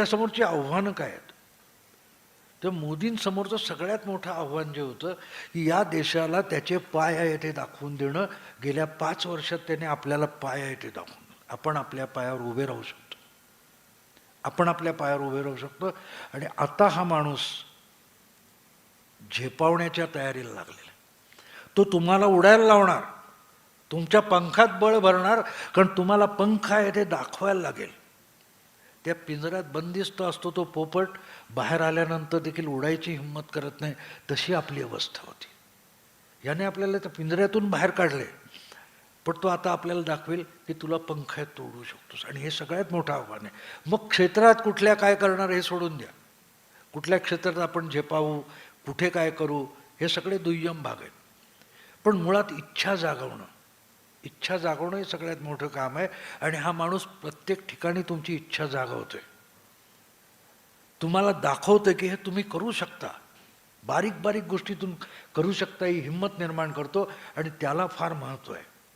त्यासमोरची आव्हानं काय आहेत? तर मोदींसमोरचं सगळ्यात मोठं आव्हान जे होतं की या देशाला त्याचे पाय आहे ते दाखवून देणं गेल्या पाच वर्षात त्याने आपल्याला पाय आहे ते दाखवून आपण आपल्या पायावर उभे राहू शकतो. आपण आपल्या पायावर उभे राहू शकतो. आणि आता हा माणूस झेपावण्याच्या तयारीला लागलेला तो तुम्हाला उडायला लावणार. तुमच्या पंखात बळ भरणार कारण तुम्हाला पंख आहे ते दाखवायला लागेल. त्या पिंजऱ्यात बंदिस्त असतो तो पोपट बाहेर आल्यानंतर देखील उडायची हिंमत करत नाही तशी आपली अवस्था होती. याने आपल्याला त्या पिंजऱ्यातून बाहेर काढले. पण तो आता आपल्याला दाखवेल की तुला पंख आहेत शकतोस. आणि हे सगळ्यात मोठं आव्हान आहे. मग क्षेत्रात कुठल्या काय करणार हे सोडून द्या. कुठल्या क्षेत्रात आपण झेपावू कुठे काय करू हे सगळे दुय्यम भाग आहेत. पण मुळात इच्छा जागवणं. इच्छा जागवणं हे सगळ्यात मोठं काम आहे. आणि हा माणूस प्रत्येक ठिकाणी तुमची इच्छा जागवतोय. तुम्हाला दाखवतं की हे तुम्ही करू शकता. बारीक बारीक गोष्टीतून करू शकता ही हिंमत निर्माण करतो. आणि त्याला फार महत्त्व आहे.